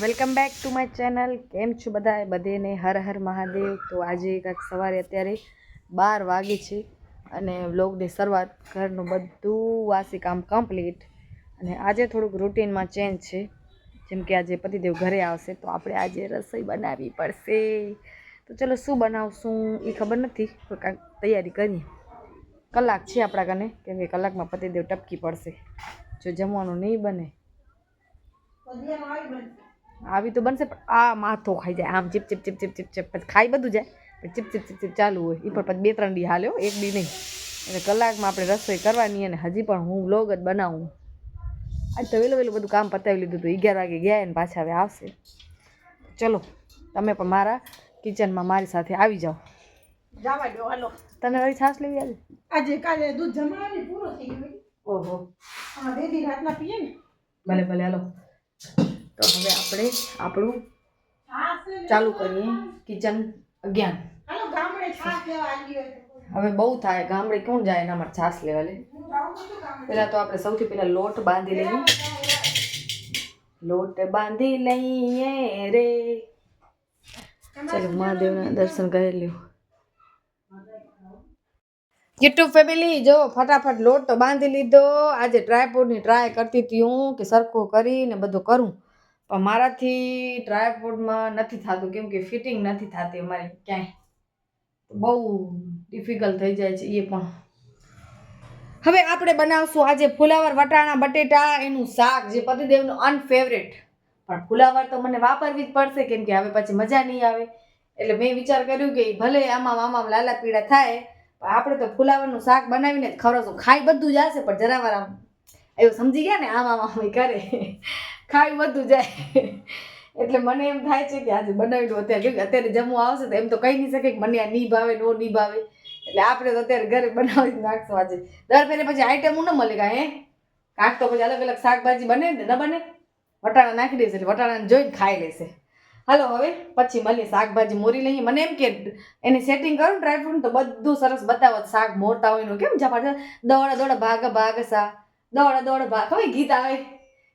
Welcome back to my channel. કેમ છો બધા બધેને હર હર મહાદેવ. તો આજે કાંઈક સવારે અત્યારે બાર વાગે છે અને વ્લોગની શરૂઆત ઘરનું બધું વાસી કામ કમ્પ્લીટ. અને આજે થોડુંક રૂટીનમાં ચેન્જ છે. જેમ કે આજે પતિદેવ ઘરે આવશે તો આપણે આજે રસોઈ બનાવવી પડશે. તો ચલો શું બનાવશું એ ખબર નથી, પણ કાંઈક તૈયારી કરીએ. કલાક છે આપણા કને, કેમ કે કલાકમાં પતિદેવ ટપકી પડશે. જો જમવાનું નહીં બને. આવી તો બનશે પણ આ માથો ખાઈ જાય. આમ ચીપ ચીપ ચીપ ચીપ ચીપ ચીપ પછી ખાઈ બધું જાય. પણ ચીપ ચીપ ચીપ ચીપ ચાલુ હોય. એ પણ પછી બે ત્રણ દી હાલ્યો એક દી નહીં. એટલે કલાકમાં આપણે રસોઈ કરવાની અને હજી પણ હું વ્લોગ જ બનાવું. આજ તો વહેલું વહેલું બધું કામ પતાવી લીધું હતું. અગિયાર વાગે ગયા અને પાછા હવે આવશે. ચલો તમે પણ મારા કિચનમાં મારી સાથે આવી જાઓ. તને વળી છાશ લેવી આજે? આજે કાલે દૂધ જમાવી પૂરો થઈ ગયો. ઓહો. આ બે દી રાતના પીએ ને. ભલે ભલે હાલો. તો હવે આપણે આપણું છાશ ને- ચાલુ કરીએ કિચન અગિયાર. હાલો ગામડે છાશ લેવા આવી હોય તો. હવે બહુ થાય, ગામડે કોણ જાય એના માટે છાશ લેવા લે હું જાઉં છું ગામડે. પહેલાં તો આપણે સૌથી પહેલાં લોટ બાંધી લઈએ. લોટ બાંધી લઈએ રે. ચાલો મહાદેવના દર્શન કરી લ્યો. યુટ્યુબ ફેમિલી, જો ફટાફટ લોટ તો બાંધી લીધો. આજે ટ્રાયપોડની ટ્રાય કરતી હતી હું કે સરખું કરીને બધું કરું. પણ મારાથી ટ્રાયપોડમાં નથી થતું, કેમ કે ફિટિંગ નથી થતી અમારી ક્યાંય. બહુ ડિફિકલ્ટ થઈ જાય છે એ પણ. હવે આપણે બનાવશું આજે ફુલાવર, વટાણા, બટેટા, એનું શાક, જે પતિદેવનું અનફેવરેટ પણ ફુલાવર તો મને વાપરવી જ પડશે, કેમ કે હવે પછી મજા નહીં આવે. એટલે મેં વિચાર કર્યું કે ભલે આમાં આમાં લાલા પીળા થાય, પણ આપણે તો ફુલાવરનું શાક બનાવીને જ છો, ખાઈ બધું જ આવશે પણ જરાવાર આમ એવું સમજી ગયા ને? આમ આમ આમ કરે. ખાઈ બધું જાય. એટલે મને એમ થાય છે કે આજે બનાવી દઉં અત્યારે. કેમ કે અત્યારે જમવું આવશે તો એમ તો કહી નહીં શકે કે મને આ નહીં ભાવે નો નહીં ભાવે. એટલે આપણે તો અત્યારે ઘરે બનાવી નાખશું આજે. દર ફેરે પછી આઈટમ ન મળે કાંઈ, હે? કાંક તો પછી અલગ અલગ શાકભાજી બને ને, ન બને. વટાણા નાખી દેશે એટલે વટાણાને જોઈને ખાઈ લેશે. હાલો હવે, પછી મળીએ. શાકભાજી મોરી લઈએ. મને એમ કે એને સેટિંગ કરું ડ્રાયફ્રૂટ તો બધું સરસ બતાવો શાક મોરતા હોય કેમ ઝપાટ દોડા દોડા ભાગ ભાગ સા. દોડા દોડ ભાગ હવે ગીત આવે?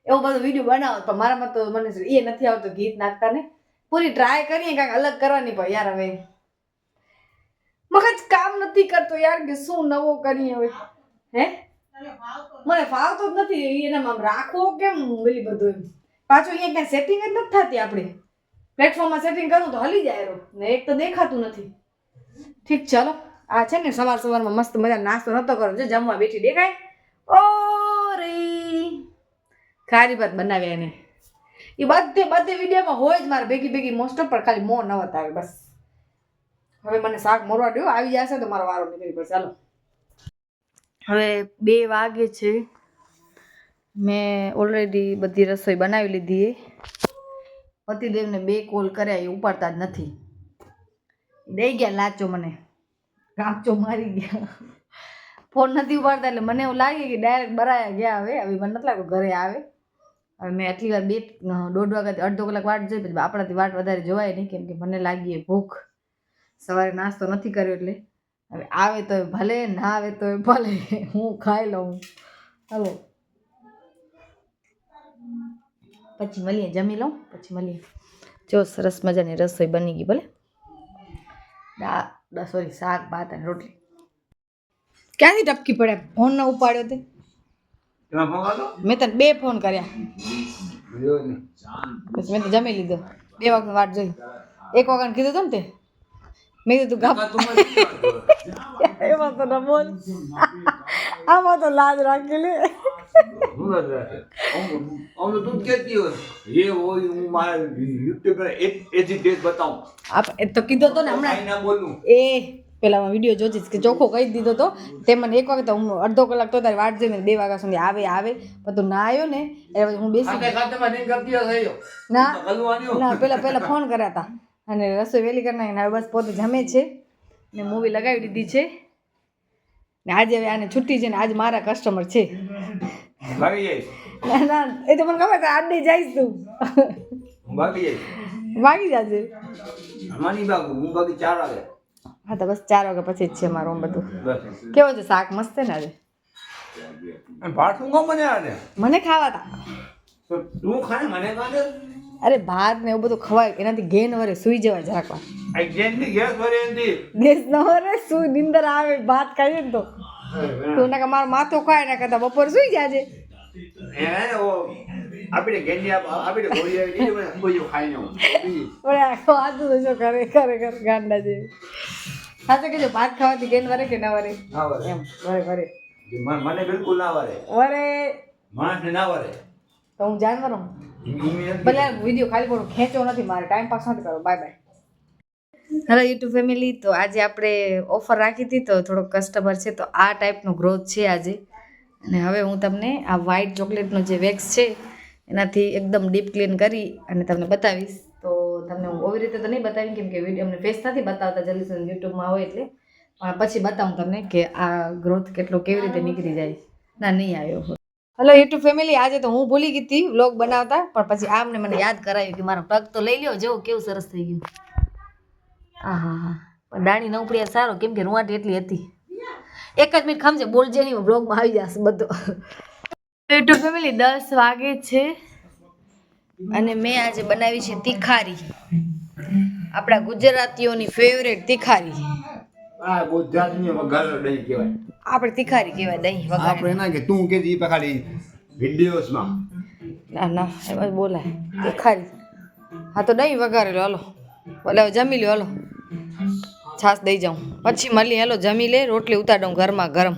એવો બધો વીડિયો બનાવો. પણ મારામાં તો મને એ નથી આવતું ગીત નાખતા ને પૂરી ટ્રાય કરીએ, કાંઈક અલગ કરવાની પણ યાર હવે. મગજ કામ નથી કરતો યાર કે શું નવો કરીએ હવે. હે? મને ફાવતો જ નથી. એનામાં રાખવો કેમ ઓલી બધું એમ? પાછું અહીંયા ક્યાં સેટિંગ જ નથી થતી આપણે. પ્લેટફોર્મમાં સેટિંગ કરું તો હલી જાય ને એક તો દેખાતું નથી. ઠીક, ચાલો. આ છે ને સવાર સવારમાં મસ્ત મજા નાસ્તો નતો કરો જો જમવા બેઠી દેખાય. ઓ રી ખારી ભાત બનાવ્યા એને. એ બધે બધે વિડીયોમાં હોય જ મારે ભેગી ભેગી મોસ્ટ ઓફ ખાલી મો ન આવે બસ. હવે મને શાક મોરવા દો આવી જશે તો મારો વારો નીકળી પડશે. ચાલો હવે બે વાગે છે. મેં ઓલરેડી બધી રસોઈ બનાવી લીધી એ. પતિદેવને બે કોલ કર્યા, એ ઉપાડતા જ નથી. દઈ ગયા, લાચો મને. કાપચો મારી ગયા. ફોન નથી ઉપાડતા એટલે મને એવું લાગે કે ડાયરેક્ટ બરાયા ગયા હવે. હવે મને નથી લાગતું ઘરે આવે. હવે મેં આટલી વાર બે, દોઢ વાગ્યાથી અડધો કલાક વાટ જોઈ, પછી આપણાથી વાટ વધારે જોવાય નહીં, કેમ કે મને લાગી ભૂખ. સવારે નાસ્તો નથી કર્યો એટલે. હવે આવે તો ભલે, ના આવે તો ભલે. હું ખાઈ લઉં. હાલો. પછી મળીએ, જમી લઉં, પછી મળીએ. જો સરસ મજાની રસોઈ બની ગઈ ભલે. દા સોરી શાક, ભાત અને રોટલી. ક્યાંથી ટપકી પડ્યા? ફોન ન ઉપાડ્યો તે. મેં તને બે ફોન કર્યા. પછી મેં તો જમી લીધો. બે વખત વાટ જોઈ. એક વખત કીધું હતું ને તે? મેં કીધું ગાપ એમાં તો બોલ આમાં તો લાજ રાખી? લે હું નથી રાખે અમ- અમને તું એ એ તો કીધો તો ને હમણાં. કાંઈ ના હું વીડિયો જોજીશ કે ચોખ્ખો કહી દીધો તો. તે મને એક વખત હું અડધો કલાક તો તારી વાટ જોઈને બે વાગ્યા સુધી આવે આવે. પણ તું ના આવ્યો ને એટલે પછી હું બેસી. ના ના પહેલાં પહેલાં ફોન કર્યા હતા. અને રસોઈ વહેલી કરી નાખીને હવે બસ પોતે જમે છે. ને મૂવી લગાવી દીધી છે. ને આજે હવે આને છુટ્ટી છે ને આજે મારા કસ્ટમર છે. ના ના એ તો મને ખબર છે આડે જઈશ તું. ભાગી વાગી જાજે. આમાં નહીં હું ભાગી ચાર વાગે. હા તો બસ ચાર વાગ્યા પછી જ છે મારું બધું. કેવો છે શાક મસ્ત છે ને આજે? ભાત શું ખાવ મને આજે? મને ખાવા તા તું ખાય મને ખાને? અરે ભાત ને એવું બધું ખવાય એનાથી ગેન વરે સુઈ જવાય જરાક વાર. ગેસ એનથી. ગેસ ન વરે સુઈ નિંદર આવે ભાત ખાઈએ ને તો. તું ના મારું માથું ખાય ના કરતા બપોર સુઈ જાજે આપણે ગેંડી આપ- આપણે ગોળી આવી મને ખાઈ ન તો કરે કરે ગાંડા જેવી. સાચું કહેજો ભાત ખાવાથી ગેન વરે કે ના વરે? ના વરે. એમ વરે વરે. મને બિલકુલ ના વરે. વરે. માણસને ના વરે. તો હું જાનવર હું? ભલે વીડિયો ખાલી પડું ખેંચો નથી મારે ટાઈમ પાસ નથી કરો bye bye hello YouTube family તો આજે આપણે ઓફર રાખી હતી તો થોડો કસ્ટમર છે તો આ ટાઈપનો ગ્રોથ છે આજે. અને હવે હું તમને આ વ્હાઇટ ચોકલેટનો જે વેક્સ છે એનાથી એકદમ ડીપ ક્લીન કરી અને તમને બતાવીશ. તમને હું ઓવી રીતે તો નહીં બતાવી કેમ કે વીડિયો અમને ફેસ નથી બતાવતા જલ્દી સુધી યુટ્યુબમાં હોય એટલે. પણ પછી બતાવું તમને કે આ ગ્રોથ કેટલો કેવી રીતે નીકળી જાય. ના નહીં આવ્યો હેલો યુટ્યુબ ફેમિલી આજે તો હું ભૂલી ગઈ હતી વ્લોગ બનાવતા પણ પછી આમને મને યાદ કરાવ્યું કે મારો પગ તો લઈ લ્યો જેવું કેવું સરસ થઈ ગયું. હા હા. હા પણ દાણી ન ઉપડ્યા સારો કેમ કે રૂવાટી એટલી હતી. એક જ મિનિટ ખમજે બોલજે નહીં બ્લોગમાં આવી જશે બધો. યુટ્યુબ ફેમિલી દસ વાગે છે. અને મેં આજે બનાવી છે તીખારી. આપણા ગુજરાતીઓની ફેવરેટ તીખારી. આપણે તીખારી કહેવાય દહીં વગર આપણે ના કે તું કે જી ખાલી વિડિયોસમાં ના ના એમાં બોલાય. તીખારી. હા તો દહીં વઘારેલો હાલો. ભલે હવે જમી લ્યો હાલો. છાશ દઈ જાઉં. પછી મળી હાલો જમી લે રોટલી ઉતાર દઉં ઘરમાં ગરમ.